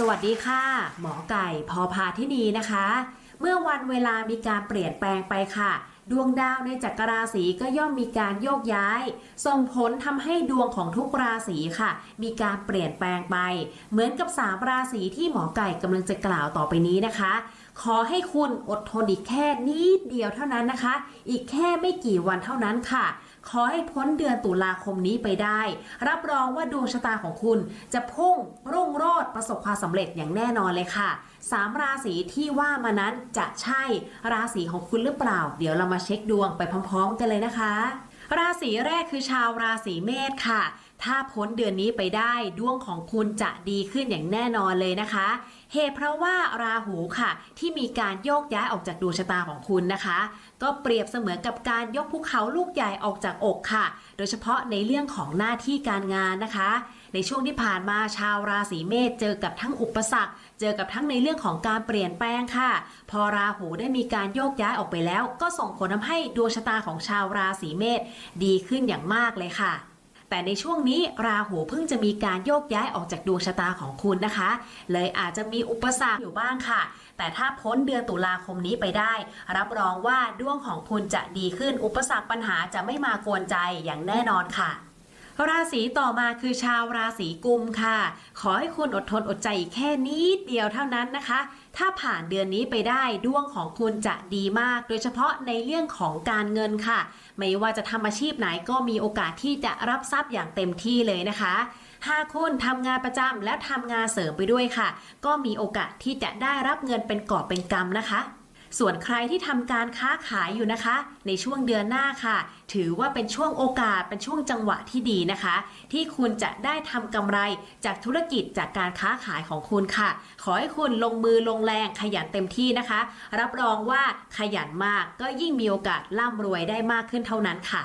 สวัสดีค่ะ หมอไก่พอพาที่นีนะคะ เมื่อวันเวลามีการเปลี่ยนแปลงไปค่ะ ดวงดาวในจักรราศีก็ย่อมมีการโยกย้าย ส่งผลทำให้ดวงของทุกราศีค่ะ มีการเปลี่ยนแปลงไป เหมือนกับสามราศีที่หมอไก่กำลังจะกล่าวต่อไปนี้นะคะ ขอให้คุณอดทนอีกแค่นิดเดียวเท่านั้นนะคะ อีกแค่ไม่กี่วันเท่านั้นค่ะขอให้พ้นเดือนตุลาคมนี้ไปได้ รับรองว่าดวงชะตาของคุณจะพุ่งรุ่งโร ประสบความสำเร็จอย่างแน่นอนเลยค่ะสามราศีที่ว่ามานั้นจะใช่ราศีของคุณหรือเปล่า เดี๋ยวเรามาเช็คดวงไปพร้อม ๆ กันเลยนะคะ ราศีแรกคือชาวราศีเมษค่ะ ถ้าพ้นเดือนนี้ไปได้ดวงของคุณจะดีขึ้นอย่างแน่นอนเลยนะคะ เหตุเพราะว่าราหูค่ะ ที่มีการโยกย้ายออกจากดวงชะตาของคุณนะคะ ก็เปรียบเสมือนกับการยกภูเขาลูกใหญ่ออกจากอกค่ะ โดยเฉพาะในเรื่องของหน้าที่การงานนะคะ ในช่วงที่ผ่านมาชาวราศีเมษเจอกับทั้งอุปสรรค เจอกับทั้งในเรื่องของการเปลี่ยนแปลงค่ะ พอราหูได้มีการโยกย้ายออกไปแล้ว ก็ส่งผลทำให้ดวงชะตาของชาวราศีเมษดีขึ้นอย่างมากเลยค่ะ แต่ในช่วงนี้ราหูเพิ่งจะมีการโยกย้ายออกจากดวงชะตาของคุณนะคะ เลยอาจจะมีอุปสรรคอยู่บ้างค่ะ แต่ถ้าพ้นเดือนตุลาคมนี้ไปได้ รับรองว่าดวงของคุณจะดีขึ้นอุปสรรคปัญหาจะไม่มากวนใจอย่างแน่นอนค่ะ ราศีต่อมาคือชาวราศีกุมค่ะ ขอให้คุณอดทนอดใจแค่นิดเดียวเท่านั้นนะคะ ถ้าผ่านเดือนนี้ไปได้ดวงของคุณจะดีมาก โดยเฉพาะในเรื่องของการเงินค่ะ ไม่ว่าจะทำอาชีพไหนก็มีโอกาสที่จะรับทรัพย์อย่างเต็มที่เลยนะคะหากคุณทำงานประจำและทำงานเสริมไปด้วยค่ะ ก็มีโอกาสที่จะได้รับเงินเป็นกอบเป็นกำนะคะ ส่วนใครที่ทำการค้าขายอยู่นะคะ ในช่วงเดือนหน้าค่ะ ถือว่าเป็นช่วงโอกาสเป็นช่วงจังหวะที่ดีนะคะ ที่คุณจะได้ทำกำไรจากธุรกิจจากการค้าขายของคุณค่ะ ขอให้คุณลงมือลงแรงขยันเต็มที่นะคะ รับรองว่าขยันมากก็ยิ่งมีโอกาสร่ำรวยได้มากขึ้นเท่านั้นค่ะ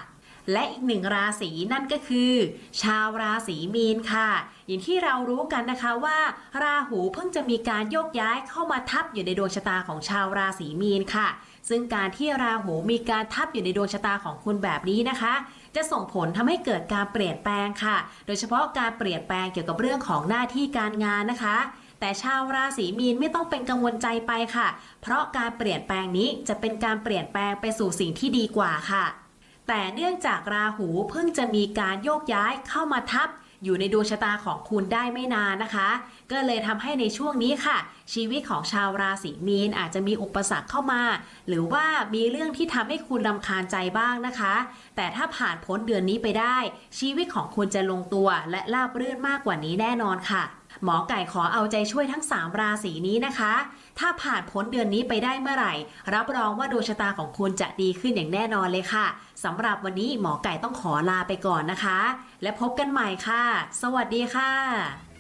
และอีกหนึ่งราศีนั่นก็คือ ชาวราศีมีนค่ะ อย่างที่เรารู้กันนะคะว่า ราหูเพิ่งจะมีการโยกย้ายเข้ามาทับอยู่ในดวงชะตาของชาวราศีมีนค่ะ ซึ่งการที่ราหูมีการทับอยู่ในดวงชะตาของคุณแบบนี้นะคะ จะส่งผลทำให้เกิดการเปลี่ยนแปลงค่ะ โดยเฉพาะการเปลี่ยนแปลงเกี่ยวกับเรื่องของหน้าที่การงานนะคะแต่ชาวราศีมีนไม่ต้องเป็นกังวลใจไปค่ะ เพราะการเปลี่ยนแปลงนี้จะเป็นการเปลี่ยนแปลงไปสู่สิ่งที่ดีกว่าค่ะ แต่เนื่องจากราหูเพิ่งจะมีการโยกย้ายเข้ามาทับอยู่ในดวงชะตาของคุณได้ไม่นานนะคะ ก็เลยทำให้ในช่วงนี้ค่ะ ชีวิตของชาวราศีมีนอาจจะมีอุปสรรคเข้ามา หรือว่ามีเรื่องที่ทำให้คุณรำคาญใจบ้างนะคะ แต่ถ้าผ่านพ้นเดือนนี้ไปได้ ชีวิตของคุณจะลงตัวและราบรื่นมากกว่านี้แน่นอนค่ะ หมอไก่ขอเอาใจช่วยทั้ง 3 ราศีนี้นะคะ ถ้าผ่านพ้นเดือนนี้ไปได้เมื่อไหร่ รับรองว่าดวงชะตาของคุณจะดีขึ้นอย่างแน่นอนเลยค่ะสำหรับวันนี้หมอไก่ต้องขอลาไปก่อนนะคะ และพบกันใหม่ค่ะ สวัสดีค่ะ